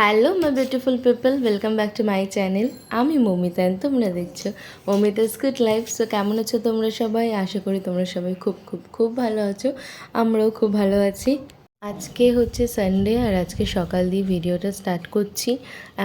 Hello my beautiful people welcome back to my channel আমি Mamita and তোমরা দেখছ মমিতাস good life so কেমন আছো তোমরা সবাই? আশা করি তোমরা সবাই খুব খুব খুব ভালো আছো। আমরাও খুব ভালো আছি। আজকে হচ্ছে সানডে আর আজকে সকাল দিয়ে ভিডিওটা স্টার্ট করছি।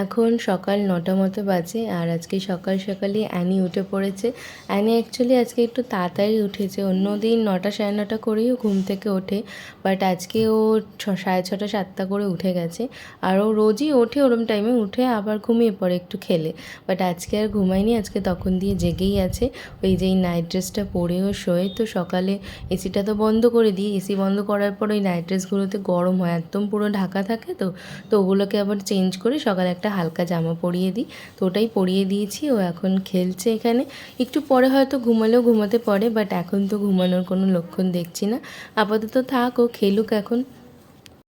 এখন সকাল নটা মতো বাজে আর আজকে সকাল সকালই অ্যানি উঠে পড়েছে। অ্যানি অ্যাকচুয়ালি আজকে একটু তাড়াতাড়ি উঠেছে। অন্য দিন নটা সাড়ে নটা করেই ঘুম থেকে ওঠে বাট আজকে ও ছ, সাড়ে ছটা, সাতটা করে উঠে গেছে। আর ও রোজই ওঠে, ওরম টাইমে উঠে আবার ঘুমিয়ে পড়ে একটু খেলে। বাট আজকে আর ঘুমায়নি, আজকে তখন দিয়ে জেগেই আছে। ওই যে নাইট ড্রেসটা পরেও শোয়ে, তো সকালে এসিটা তো বন্ধ করে দিই। এসি বন্ধ করার পর ওই নাইট ড্রেসগুলোতে গরম হয়, একদম পুরো ঢাকা থাকে তো তো ওগুলোকে আবার চেঞ্জ করে সকালে একটা হালকা জামা পরিয়ে দিই। তো ওটাই পরিয়ে দিয়েছি, ও এখন খেলছে এখানে। একটু পরে হয়তো ঘুমালেও ঘুমাতে পারে বাট এখন তো ঘুমানোর কোনো লক্ষণ দেখছি না। আপাতত থাক, ও খেলুক এখন।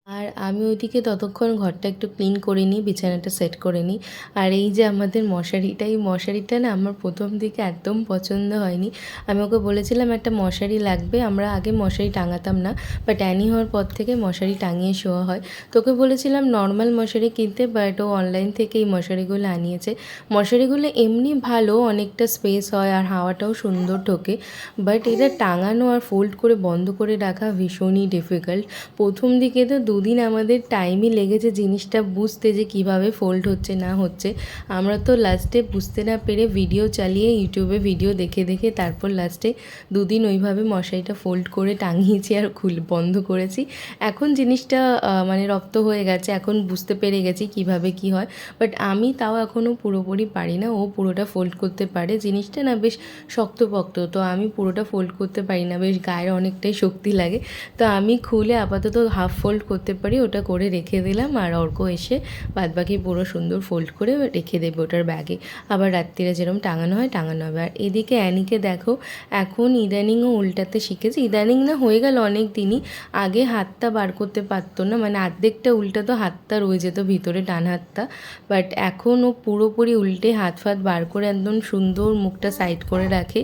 আর আমি ওইদিকে ততক্ষণ ঘরটা একটু ক্লিন করে নিই, বিছানাটা সেট করে নিই। আর এই যে আমাদের মশারিটা, এই মশারিটা না আমার প্রথম দিকে একদম পছন্দ হয়নি। আমি ওকে বলেছিলাম, একটা মশারি লাগবে। আমরা আগে মশারি টাঙাতাম না বাট অ্যানি হওয়ার পর থেকে মশারি টাঙিয়ে শোয়া হয়। তোকে বলেছিলাম নর্মাল মশারি কিনতে বাট ও অনলাইন থেকে এই মশারিগুলো আনিয়েছে। মশারিগুলো এমনি ভালো, অনেকটা স্পেস হয় আর হাওয়াটাও সুন্দর ঢোকে। বাট এটা টাঙানো আর ফোল্ড করে বন্ধ করে রাখা ভীষণই ডিফিকাল্ট প্রথম দিকে তো দুদিন আমাদের টাইমই লেগেছে জিনিসটা বুঝতে যে কীভাবে ফোল্ড হচ্ছে, না হচ্ছে। আমরা তো লাস্টে বুঝতে না পেরে ভিডিও চালিয়ে ইউটিউবে ভিডিও দেখে দেখে তারপর লাস্টে দুদিন ওইভাবে মশারিটা ফোল্ড করে টাঙিয়েছি আর খুল বন্ধ করেছি। এখন জিনিসটা মানে রপ্ত হয়ে গেছে, এখন বুঝতে পেরে গেছি কীভাবে কি হয়। বাট আমি তাও এখনও পুরোপুরি পারি না, ও পুরোটা ফোল্ড করতে পারে। জিনিসটা না বেশ শক্তপোক্ত, তো আমি পুরোটা ফোল্ড করতে পারি না, বেশ গায়ের অনেকটাই শক্তি লাগে। তো আমি খুলে আপাতত হাফ ফোল্ড করতে পারি, ওটা করে রেখে দিলাম আর অর্ক এসে বাদবাকি পুরো সুন্দর ফোল্ড করে রেখে দেবে ওটার ব্যাগে আবার রাত্রিরে যেরকম টাঙানো হয়, টাঙানো হবে। আর এদিকে অ্যানিকে দেখো, এখন ইদানিংও উল্টাতে শিখেছে। ইদানিং না হয়ে গেল অনেক দিনই, আগে হাতটা বার করতে পারতো না মানে অর্ধেকটা উল্টাতো হাতটা রয়ে যেত, ভিতরে ডান হাতটা। বাট এখন ও পুরোপুরি উল্টে হাত ফাত বার করে একদম সুন্দর মুখটা সাইড করে রাখে।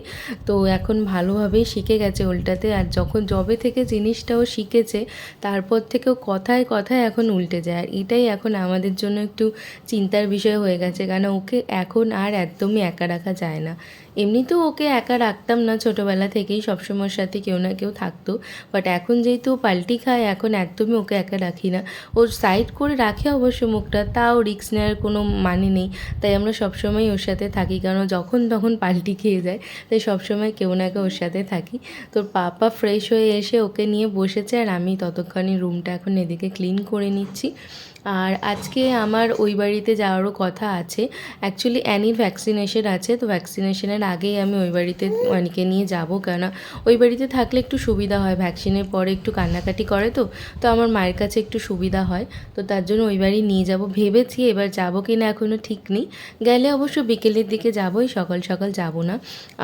তো এখন ভালোভাবেই শিখে গেছে উল্টাতে। আর যখন জবে থেকে জিনিসটাও শিখেছে, তারপর থেকেও কথায় কথায় এখন উল্টে যায়। আর এটাই এখন আমাদের জন্য একটু চিন্তার বিষয় হয়ে গেছে। কেন ওকে এখন আর একদমই একা রাখা যায় না। এমনিতেও ওকে একা রাখতাম না ছোটোবেলা থেকেই সবসময় ওর সাথে কেউ না কেউ থাকতো। বাট এখন যেহেতু ও পাল্টি খায়, এখন একদমই ওকে একা রাখি না। ওর সাইড করে রাখে অবশ্য মুখটা, তাও রিক্স নেওয়ার কোনো মানে নেই। তাই আমরা সবসময় ওর সাথে থাকি, কারণ যখন তখন পাল্টি খেয়ে যায়। তাই সবসময় কেউ না কেউ ওর সাথে থাকি। তোর পাপা ফ্রেশ হয়ে এসে ওকে নিয়ে বসেছে, আর আমি ততক্ষণে রুমটা এখন এদিকে ক্লিন করে নিচ্ছি। আর আজকে আমার ওই বাড়িতে যাওয়ারও কথা আছে। অ্যাকচুয়ালি অ্যানির ভ্যাকসিনেশন আছে, তো ভ্যাকসিনেশনের আগেই আমি ওই বাড়িতে অনেকে নিয়ে যাব। কেন ওই বাড়িতে থাকলে একটু সুবিধা হয়। ভ্যাকসিনের পরে একটু কান্নাকাটি করে তো তো আমার মায়ের কাছে একটু সুবিধা হয়। তো তার জন্য ওই বাড়ি নিয়ে যাব। ভেবেছি এবার যাব কি না এখনও ঠিক নেই। গেলে অবশ্য বিকেলের দিকে যাবই, সকাল সকাল যাব না।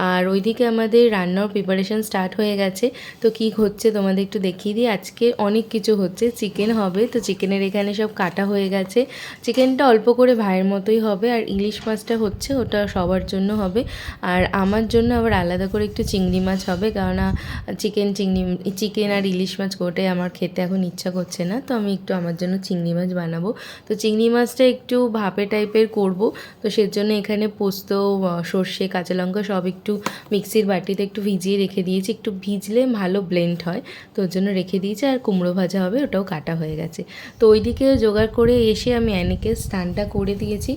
আর ওইদিকে আমাদের রান্নার প্রিপারেশন স্টার্ট হয়ে গেছে। তো কী হচ্ছে তোমাদের একটু দেখিয়ে দিই। আজকে অনেক কিছু হচ্ছে। চিকেন হবে, তো চিকেনের এখানে সব কাটা হয়ে গেছে। চিকেনটা অল্প করে ভাইয়ের মতোই হবে আর ইলিশ মাছটা হচ্ছে ওটা সবার জন্য হবে। আর আমার জন্য আবার আলাদা করে একটু চিংড়ি মাছ হবে কেননা চিকেন চিংড়ি চিকেন আর ইলিশ মাছ কোটাই আমার খেতে এখন ইচ্ছা করছে না। তো আমি একটু আমার জন্য চিংড়ি মাছ বানাবো। তো চিংড়ি মাছটা একটু ভাপে টাইপের করব। তো সেজন্য এখানে পোস্ত সর্ষে, কাঁচা লঙ্কা সব একটু মিক্সির বাটিতে একটু ভিজিয়ে রেখে দিয়েছি। একটু ভিজলে ভালো ব্লেন্ড হয়। তো ওর জন্য রেখে দিয়েছি আর কুমড়ো ভাজা হবে, ওটাও কাটা হয়ে গেছে। তো ওইদিকে জোগাড় করে এসে আমি অ্যানিকে স্নানটা করে দিয়েছি।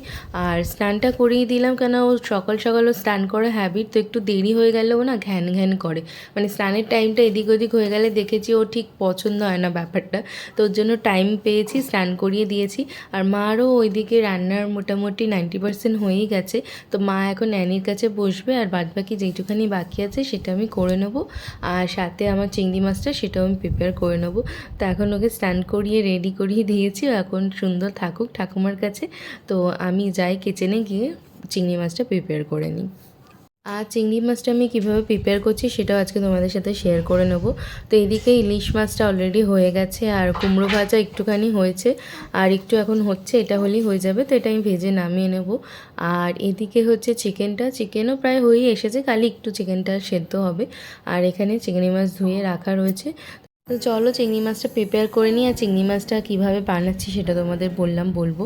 আর স্নানটা করিয়ে দিলাম কেন? ও সকাল সকাল ও স্নান করা হ্যাবিট তো একটু দেরি হয়ে গেলেও না ঘ্যান ঘ্যান করে। মানে স্নানের টাইমটা এদিক ওদিক হয়ে গেলে দেখেছি ও ঠিক পছন্দ হয় না ব্যাপারটা। তো ওর জন্য টাইম পেয়েছি, স্নান করিয়ে দিয়েছি। আর মারও ওইদিকে রান্নার মোটামুটি নাইনটি পার্সেন্ট হয়েই গেছে। তো মা এখন অ্যানির কাছে বসবে আর বাদ বাকি যেইটুখানি বাকি আছে সেটা আমি করে নেব। আর সাথে আমার চিংড়ি মাছটা সেটাও আমি প্রিপেয়ার করে নেব। তো এখন ওকে স্নান করিয়ে রেডি করিয়ে দিয়েছি। ও এখন সুন্দর থাকুক ঠাকুমার কাছে। তো আমি যাই কিচেনে গিয়ে চিংড়ি মাছটা প্রিপেয়ার করে নিই। আর চিংড়ি মাছটা আমি কীভাবে প্রিপেয়ার করছি সেটাও আজকে তোমাদের সাথে শেয়ার করে নেব। তো এদিকে ইলিশ মাছটা অলরেডি হয়ে গেছে আর কুমড়ো ভাজা একটুখানি হয়েছে। আর একটু এখন হচ্ছে, এটা হলেই হয়ে যাবে, তো এটা আমি ভেজে নামিয়ে নেব। আর এদিকে হচ্ছে চিকেনটা, চিকেনও প্রায় হয়েই এসেছে, খালি একটু চিকেনটা সেদ্ধ হবে। আর এখানে চিংড়ি মাছ ধুয়ে রাখা রয়েছে। তো চলো চিংড়ি মাছটা প্রিপেয়ার করে নিই, আর চিংড়ি মাছটা কীভাবে বানাচ্ছি সেটা তোমাদের বললাম, বলব।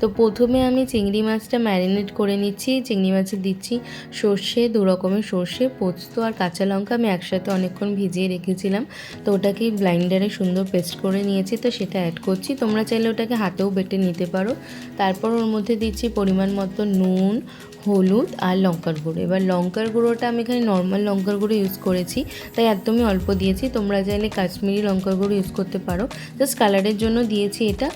তো প্রথমে আমি চিংড়ি মাছটা ম্যারিনেট করে নিচ্ছি, চিংড়ি মাছে দিচ্ছি সর্ষে, দু রকমের সর্ষে, পোস্ত আর কাঁচা লঙ্কা আমি একসাথে অনেকক্ষণ ভিজিয়ে রেখেছিলাম। তো ওটাকে ব্লাইন্ডারে সুন্দর পেস্ট করে নিয়েছি, তো সেটা অ্যাড করছি। তোমরা চাইলে ওটাকে হাতেও বেটে নিতে পারো। তারপর ওর মধ্যে দিচ্ছি পরিমাণ মতো নুন হলুদ আর লঙ্কার গুঁড়ো। এবার লঙ্কার গুঁড়োটা আমি এখানে নর্মাল লঙ্কার গুঁড়ো ইউজ করেছি, তাই একদমই অল্প দিয়েছি। তোমরা চাইলে কাশ্মীরি লঙ্কার গুঁড়ো ইউজ করতে পারো। জাস্ট কালারের জন্য দিয়েছি এটা।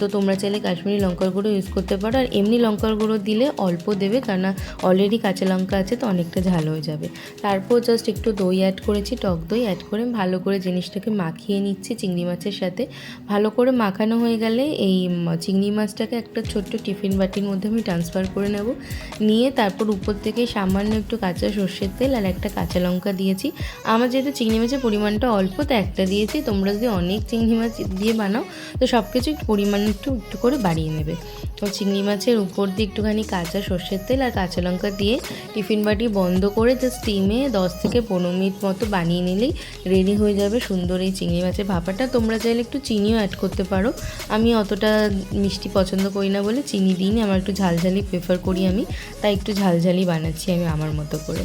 তো তোমরা চাইলে কাশ্মীরি লঙ্কার গুঁড়ো ইউজ করতে পারো। আর এমনি লঙ্কার গুঁড়ো দিলে অল্প দেবে কারণ অলরেডি কাঁচা লঙ্কা আছে, তো অনেকটা ঝাল হয়ে যাবে। তারপর জাস্ট একটু দই অ্যাড করেছি, টক দই অ্যাড করে ভালো করে জিনিসটাকে মাখিয়ে নিচ্ছি চিংড়ি মাছের সাথে। ভালো করে মাখানো হয়ে গেলে এই চিংড়ি মাছটাকে একটা ছোট্ট টিফিন বাটির মধ্যে আমি ট্রান্সফার করে নেব। নিয়ে তারপর উপর থেকে সামান্য একটু কাঁচা সর্ষের তেল আর একটা কাঁচা লঙ্কা দিয়েছি। আমার যেহেতু চিংড়ি মাছের পরিমাণটা অল্প, তো একটা দিয়েছি। তোমরা যদি অনেক চিংড়ি মাছ দিয়ে বানাও, তো সব কিছু পরিমাণ একটু একটু করে বাড়িয়ে নেবে। তো চিংড়ি মাছের উপর দিয়ে একটুখানি কাঁচা সর্ষের তেল আর কাঁচা লঙ্কা দিয়ে টিফিন বাটি বন্ধ করে জাস্ট স্টিমে দশ থেকে পনেরো মিনিট মতো বানিয়ে নিলেই রেডি হয়ে যাবে সুন্দর এই চিংড়ি মাছের ভাপাটা। তোমরা চাইলে একটু চিনিও অ্যাড করতে পারো। আমি অতটা মিষ্টি পছন্দ করি না বলে চিনি দিইনি, আমার একটু ঝালঝালি প্রেফার করি আমি। তাই একটু ঝালঝালি বানাচ্ছি আমি আমার মতো করে।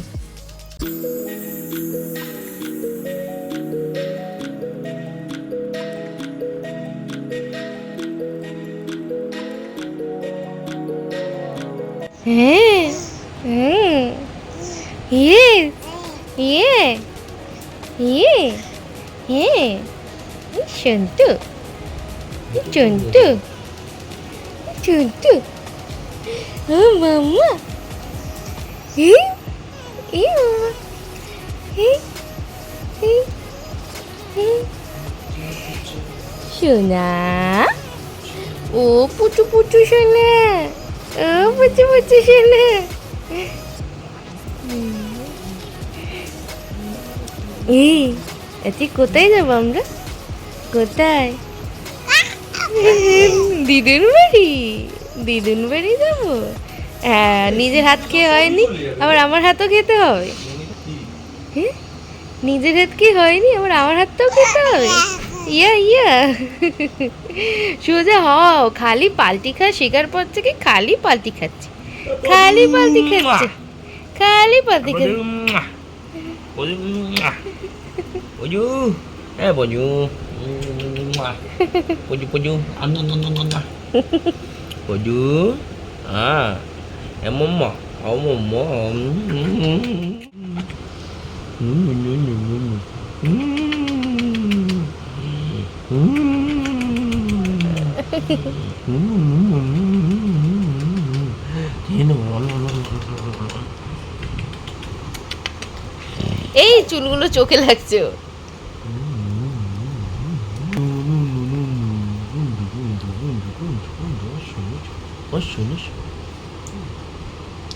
হ্যাঁ হ্যাঁ ইয়ে ইয়ে ইয়ে হ্যাঁ চন্তু চন্তু মাম্মা। ই ই মাম্মা ই ই ই সোনা ও পুচু পুচু সোনা ও পুচু পুচু সোনা এই আজকে কোথায় যাব আমরা? কোথায়? দিদুন বাড়ি দিদুন বাড়ি যাব? হ্যাঁ নিজের হাত খেয়ে হয়নি, আবার আমার হাতও খেতে হবে। হ্যাঁ নিজের হাত কি হয়নি, আবার আমার হাতটাও খেতে হবে? ইয়া ইয়া। সোজা হও, খালি পাল্টি খা শেখার পর থেকে খালি পাল্টি খাচ্ছে। খালি পাল্টি খাচ্ছে। খালি পাল্টি খাচ্ছে। Baju. Baju. Eh Ah. Au mama. এই চুলগুলো চোখে লাগছে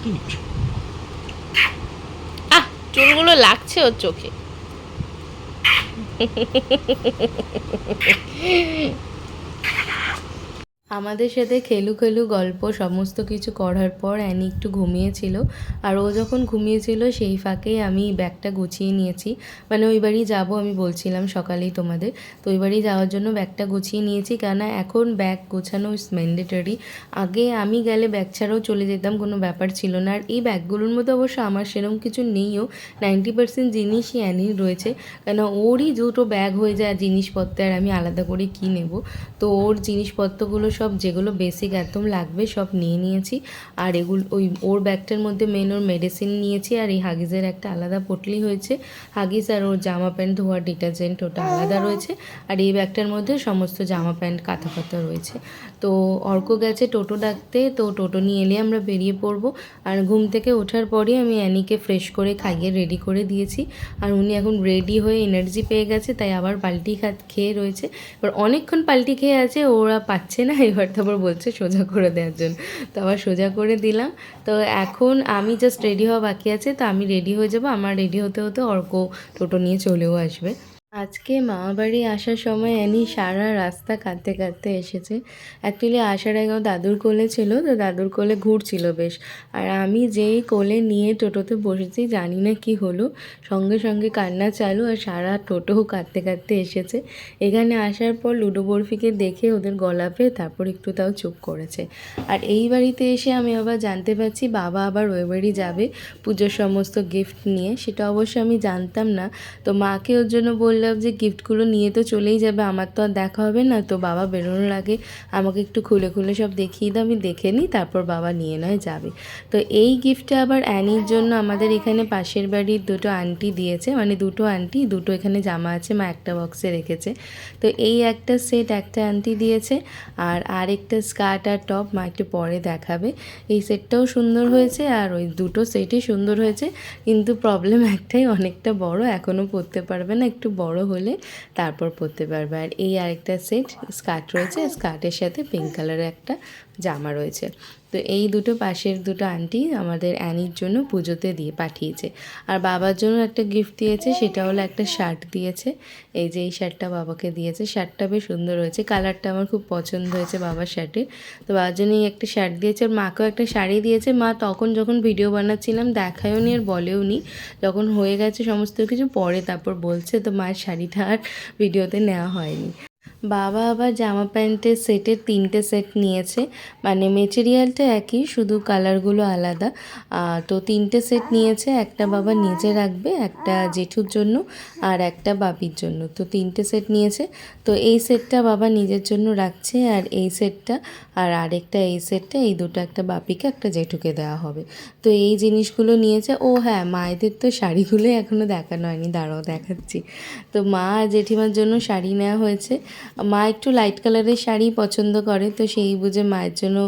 ওর। আহ চুলগুলো লাগছে ওর চোখে আমাদের সাথে খেলু খেলু গল্প সমস্ত কিছু করার পর অ্যানি একটু ঘুমিয়েছিল। আর ও যখন ঘুমিয়েছিল, সেই ফাঁকেই আমি ব্যাগটা গুছিয়ে নিয়েছি। মানে ওই বাড়ি যাব আমি বলছিলাম সকালেই তোমাদের। তো ওই বাড়ি যাওয়ার জন্য ব্যাগটা গুছিয়ে নিয়েছি। কেননা এখন ব্যাগ গোছানো ইস ম্যান্ডেটরি আগে আমি গেলে ব্যাগ ছাড়াও চলে যেতাম, কোনো ব্যাপার ছিল না। আর এই ব্যাগগুলোর মধ্যে অবশ্য আমার সেরকম কিছু নেইও নাইনটি পার্সেন্ট জিনিসই অ্যানির রয়েছে। কেন ওরই দুটো ব্যাগ হয়ে যায় জিনিসপত্র, আর আমি আলাদা করে কী নেব? তো ওর জিনিসপত্রগুলো সব যেগুলো বেসিক একদম লাগবে সব নিয়ে নিয়েছি। আর এগুলো, ওই ওর ব্যাগটার মধ্যে মেন ওর মেডিসিন নিয়েছি আর এই হাগিজের একটা আলাদা পটলি হয়েছে। হাগিজ আর ওর জামা প্যান্ট ধোয়ার ডিটারজেন্ট ওটা আলাদা রয়েছে। আর এই ব্যাগটার মধ্যে সমস্ত জামা প্যান্ট, কাঁথা পাতা রয়েছে। তো অর্ক গেছে টোটো ডাকতে, তো টোটো নিয়ে এলে আমরা বেরিয়ে পড়ব। আর ঘুম থেকে ওঠার পরে আমি অ্যানিকে ফ্রেশ করে খাইয়ে রেডি করে দিয়েছি। আর উনি এখন রেডি হয়ে এনার্জি পেয়ে গেছে, তাই আবার পাল্টি খাত, খেয়ে রয়েছে। এবার অনেকক্ষণ পাল্টি খেয়ে আছে, ওরা পাচ্ছে না, এবার তারপর বলছে সোজা করে দেওয়ার জন্য। তো আবার সোজা করে দিলাম। তো এখন আমি জাস্ট রেডি হওয়া বাকি আছে, তো আমি রেডি হয়ে যাব। আমার রেডি হতে হতে অর্ক টোটো নিয়ে চলেও আসবে। আজকে মামাবাড়ি আসার সময় অ্যানি সারা রাস্তা কাঁদতে কাঁদতে এসেছে। অ্যাকচুয়ালি আসার আগে দাদুর কোলে ছিল, তো দাদুর কোলে ঘুরছিল বেশ। আর আমি যেই কোলে নিয়ে টোটোতে বসেছি, জানি না কি হলো। সঙ্গে সঙ্গে কান্না চালু আর সারা টোটো কাঁদতে কাঁদতে এসেছে। এখানে আসার পর লুডো বরফিকে দেখে ওদের গলা পেয়ে তারপর একটু তাও চুপ করেছে। আর এই বাড়িতে এসে আমি আবার জানতে পারছি, বাবা আবার ওই বাড়ি যাবে পুজোর সমস্ত গিফট নিয়ে। সেটা অবশ্য আমি জানতাম না। তো মাকে ওর জন্য বললাম যে গিফটগুলো নিয়ে তো চলেই যাবে, আমার তো আর দেখা হবে না। তো বাবা বেরোনোর আগে আমাকে একটু খুলে খুলে সব দেখিয়ে দাও, আমি দেখে নিই, তারপর বাবা নিয়ে নয়, যাবে। তো এই গিফটটা আবার অ্যানির জন্য আমাদের এখানে পাশের বাড়ির দুটো আন্টি দিয়েছে মানে দুটো আন্টি দুটো এখানে জামা আছে, মা একটা বক্সে রেখেছে। তো এই একটা সেট একটা আন্টি দিয়েছে, আর আরেকটা স্কার্ট আর টপ মা একটু পরে দেখাবে। এই সেটটাও সুন্দর হয়েছে, আর ওই দুটো সেটই সুন্দর হয়েছে, কিন্তু প্রবলেম একটাই, অনেকটা বড় এখনও পরতে পারবে না, একটু বড় হলে তারপর পরতে পারবে। আর এই আরেকটা সেট স্কার্ট রয়েছে স্কার্টের সাথে পিঙ্ক কালারের একটা জামা রয়েছে। তো এই দুটো পাশের দুটো আন্টি আমাদের অ্যানির জন্য পুজোতে দিয়ে পাঠিয়েছে। আর বাবার জন্য একটা গিফট দিয়েছে, সেটা হলো একটা শার্ট দিয়েছে। এই যে এই শার্টটা বাবাকে দিয়েছে। শার্টটা বেশ সুন্দর হয়েছে। কালারটা আমার খুব পছন্দ হয়েছে বাবার শার্টের তো বাবার জন্য এই একটা শার্ট দিয়েছে। আর মাকেও একটা শাড়ি দিয়েছে। মা তখন যখন ভিডিও বানাচ্ছিলাম, দেখায়ও নি আর বলেও নি। যখন হয়ে গেছে সমস্ত কিছু, পরে তারপর বলছে, তো মায়ের শাড়িটা আর ভিডিওতে নেওয়া হয়নি। বাবা আবার জামা প্যান্টের সেটের তিনটে সেট নিয়েছে। মানে মেটেরিয়ালটা একই, শুধু কালারগুলো আলাদা। তো তিনটে সেট নিয়েছে, একটা বাবা নিজে রাখবে, একটা জেঠুর জন্য আর একটা বাপির জন্য। তো তিনটে সেট নিয়েছে। তো এই সেটটা বাবা নিজের জন্য রাখছে আর এই সেটটা আর আরেকটা এই সেটটা, এই দুটো একটা বাপিকে, একটা জেঠুকে দেওয়া হবে। তো এই জিনিসগুলো নিয়েছে। ও হ্যাঁ মায়েদের তো শাড়িগুলো এখনও দেখানো হয়নি। দাঁড়াও দেখাচ্ছি। তো মা আর জেঠিমার জন্য শাড়ি নেওয়া হয়েছে। মা একটু লাইট কালারের শাড়ি পছন্দ করে, তো সেই বুঝে মায়ের জন্য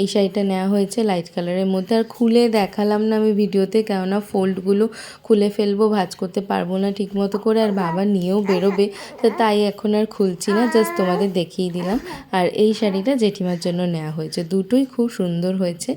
এই শাড়িটা নেওয়া হয়েছে লাইট কালারের মধ্যে। আর খুলে দেখালাম না আমি ভিডিওতে, কেননা ফোল্ডগুলো খুলে ফেলব, ভাঁজ করতে পারব না ঠিক মতো করে, আর বাবা নিয়েও বেরোবে, তো তাই এখন আর খুলছি না জাস্ট তোমাদের দেখিয়ে দিলাম। আর এই শাড়িটা জেঠিমার জন্য নেওয়া হয়েছে। দুটোই খুব সুন্দর হয়েছে।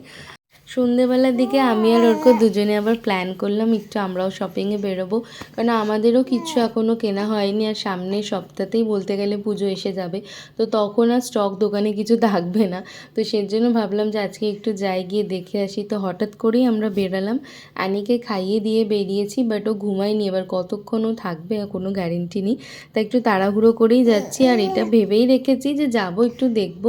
সন্ধেবেলার দিকে আমি আর ওরকো দুজনে আবার প্ল্যান করলাম, একটু আমরাও শপিংয়ে বেরোবো। কারণ আমাদেরও কিছু এখনও কেনা হয়নি আর সামনের সপ্তাহতেই বলতে গেলে পুজো এসে যাবে। তো তখন আর স্টক দোকানে কিছু থাকবে না। তো সেজন্য ভাবলাম যে আজকে একটু যাই গিয়ে দেখে আসি। তো হঠাৎ করেই আমরা বেরালাম। অ্যানিকে খাইয়ে দিয়ে বেরিয়েছি বাট ও ঘুমায়নি। এবার কতক্ষণও থাকবে কোনো গ্যারেন্টি নেই। তা একটু তাড়াহুড়ো করেই যাচ্ছি আর এটা ভেবেই রেখেছি যে যাব, একটু দেখব।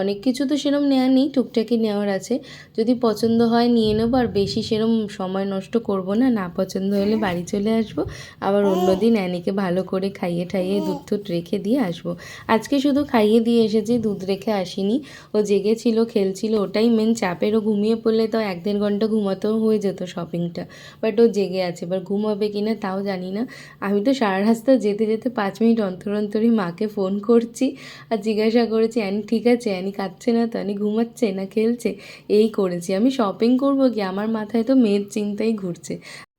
অনেক কিছু তো সেরকম নেওয়া নেই টুকটাকি নেওয়ার আছে। যদি পছন্দ হয় নিয়ে নেব, আর বেশি সেরম সময় নষ্ট করব না। না পছন্দ হলে বাড়ি চলে আসব, আবার অন্যদিন অ্যানিকে ভালো করে খাইয়ে ঠাইয়ে দুধ টুধ রেখে দিয়ে আসব। আজকে শুধু খাইয়ে দিয়ে এসেছি, দুধ রেখে আসিনি। ও জেগেছিল, খেলছিল, ওটাই মেন চাপের। ও ঘুমিয়ে পড়লে তো এক দেড় ঘণ্টা ঘুমাতেও হয়ে যেত শপিংটা বাট ও জেগে আছে, এবার ঘুমাবে কি না তাও জানি না। আমি তো সারা রাস্তা যেতে যেতে পাঁচ মিনিট অন্তর অন্তরই মাকে ফোন করছি আর জিজ্ঞাসা করেছি, অ্যানি ঠিক আছে? অ্যানি কাঁদছে না তো? অ্যানি ঘুমাচ্ছে না? খেলছে? এই করেছি আমি। শপিং করব কি আমার মাথায় তো মেয়ের চিন্তাই ঘুরছে।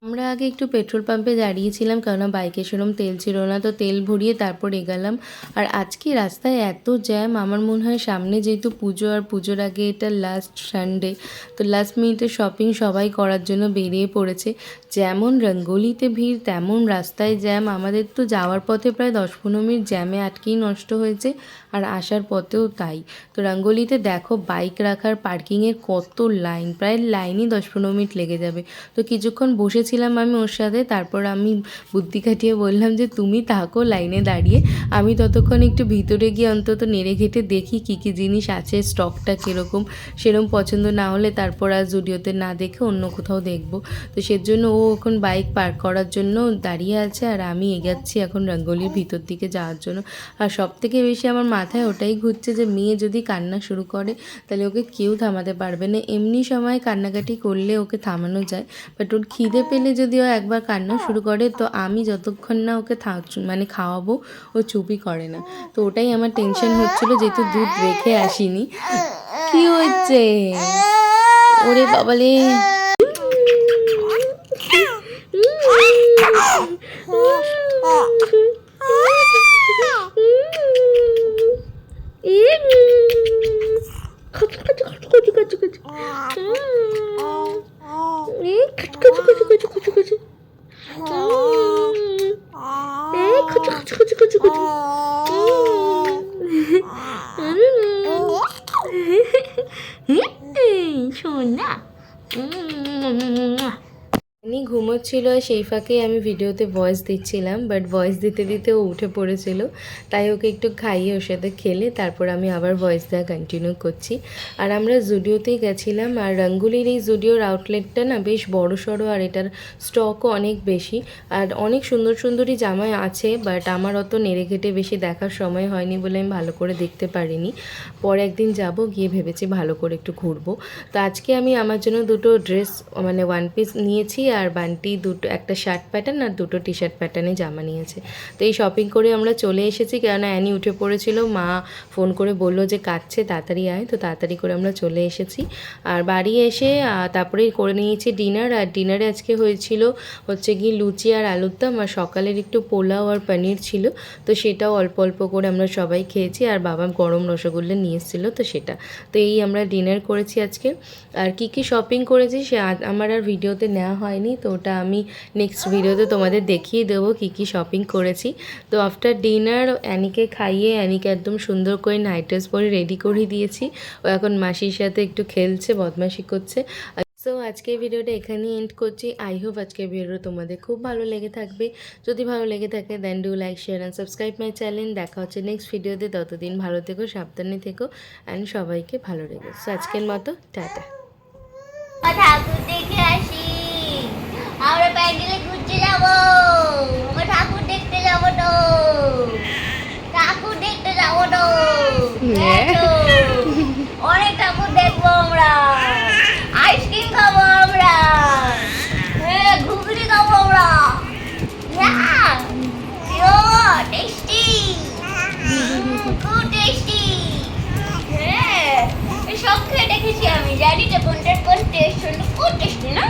আমরা আগে একটু পেট্রোল পাম্পে দাঁড়িয়েছিলাম, কেননা বাইকে সেরকম তেল ছিল না, তো তেল ভরিয়ে তারপর এগালাম। আর আজকে রাস্তায় এত জ্যাম আমার মনে হয় সামনে যেহেতু পুজো, আর পুজোর আগে এটা লাস্ট সানডে তো লাস্ট মিনিটে শপিং সবাই করার জন্য বেরিয়ে পড়েছে। যেমন রঙ্গোলিতে ভিড়, তেমন রাস্তায় জ্যাম আমাদের তো যাওয়ার পথে প্রায় দশ পনেরো মিনিট জ্যামে আটকেই নষ্ট হয়েছে। আর আসার পথেও তাই। তো রঙ্গোলিতে দেখো বাইক রাখার পার্কিংয়ের কত লাইন প্রায় লাইনই দশ পনেরো মিনিট লেগে যাবে। তো কিছুক্ষণ বসেছিলাম আমি ওর সাথে, তারপর আমি বুদ্ধি খাটিয়ে বললাম যে, তুমি থাকো লাইনে দাঁড়িয়ে। আমি ততক্ষণ একটু ভিতরে গিয়ে অন্তত নেড়ে ঘেটে দেখি কী কী জিনিস আছে স্টকটা কীরকম। সেরকম পছন্দ না হলে তারপর আর জুডিওতে না দেখে অন্য কোথাও দেখব। তো সেজন্য ও এখন বাইক পার্ক করার জন্য দাঁড়িয়ে আছে আর আমি এগাচ্ছি এখন রঙ্গোলির ভিতর দিকে যাওয়ার জন্য। আর সব থেকে বেশি আমার মাথায় ওটাই ঘুরছে যে মেয়ে যদি কান্না শুরু করে, তাহলে ওকে কেউ থামাতে পারবে না। এমনি সময় কান্নাকাটি করলে ওকে থামানো যায় বাট ওর খিদে পেলে যদি ও একবার কান্না শুরু করে, তো আমি যতক্ষণ না ওকে মানে খাওয়াবো, ও চুপই করে না। তো ওটাই আমার টেনশন হচ্ছিল, যেহেতু দুধ রেখে আসিনি। কি হচ্ছে? ওরে বাবালে! সেই ফাঁকেই আমি ভিডিওতে ভয়েস দিচ্ছিলাম বাট ভয়েস দিতে দিতে ও উঠে পড়েছিল। তাই ওকে একটু খাইয়ে ওর সাথে খেলে, তারপর আমি আবার ভয়েস দেওয়া কন্টিনিউ করছি। আর আমরা জুডিওতেই গেছিলাম, আর রঙ্গুলির এই জুডিওর আউটলেটটা না বেশ বড় সড়ো, আর এটার স্টকও অনেক বেশি। আর অনেক সুন্দর সুন্দরই জামা আছে বাট আমার অত নেড়ে ঘেটে বেশি দেখার সময় হয়নি বলে আমি ভালো করে দেখতে পারিনি। পরে একদিন যাব, গিয়ে ভেবেছি ভালো করে একটু ঘুরবো। তো আজকে আমি আমার জন্য দুটো ড্রেস মানে ওয়ান পিস নিয়েছি, আর বান্টি দুটো একটা শার্ট প্যাটার্ন আর দুটো টি শার্ট প্যাটার্নে জামা নিয়েছে। তো এই শপিং করে আমরা চলে এসেছি কেননা অ্যানি উঠে পড়েছিল, মা ফোন করে বলল যে কাটছে তাড়াতাড়ি আয়। তো তাড়াতাড়ি করে আমরা চলে এসেছি। আর বাড়ি এসে তারপরে করে নিয়েছি ডিনার আর ডিনারে আজকে হয়েছিল হচ্ছে কি লুচি আর আলুর দম। আর সকালের একটু পোলাও আর পনির ছিল। তো সেটাও অল্প অল্প করে আমরা সবাই খেয়েছি। আর বাবা গরম রসগোল্লা নিয়ে এসেছিল তো সেটা। তো এই আমরা ডিনার করেছি আজকে। আর কি কি শপিং করেছি সে আমার আর ভিডিওতে নেওয়া হয়নি। তো ওটা আমি নেক্সট ভিডিওতে তোমাদের দেখিয়ে দেবো কি কি শপিং করেছি। তো আফটার ডিনার অ্যানিকে খাইয়ে, অ্যানিকে একদম সুন্দর করে নাইট ড্রেস পরে রেডি করে দিয়েছি। ও এখন মাসির সাথে একটু খেলছে, বদমাশি করছে। সো আজকে ভিডিওটা এখানেই এন্ড করছি। আই হোপ আজকের ভিডিও তোমাদের খুব ভালো লেগে থাকবে। যদি ভালো লেগে থাকে then do like share and subscribe my channel দেখা হচ্ছে নেক্সট ভিডিওতে ততদিন ভালো থেকো, সাবধানে থেকো অ্যান্ড সবাইকে ভালো রেখো। সো আজকের মতো, টাটা। দেখে আসি। আমরা প্যান্ডেলে ঘুরতে যাব। আমরা ঠাকুর দেখতে যাব তো। ঠাকুর দেখতে যাব তো। অনেক ঠাকুর দেখব আমরা। আইসক্রিম খাব আমরা। হ্যাঁ ঘুগনি খাব আমরা। টেস্টি। খুব টেস্টি। হ্যাঁ সব খেয়ে দেখেছি আমি। জানি যে কোনটার কোন টেস্ট কোন টেস্টি না?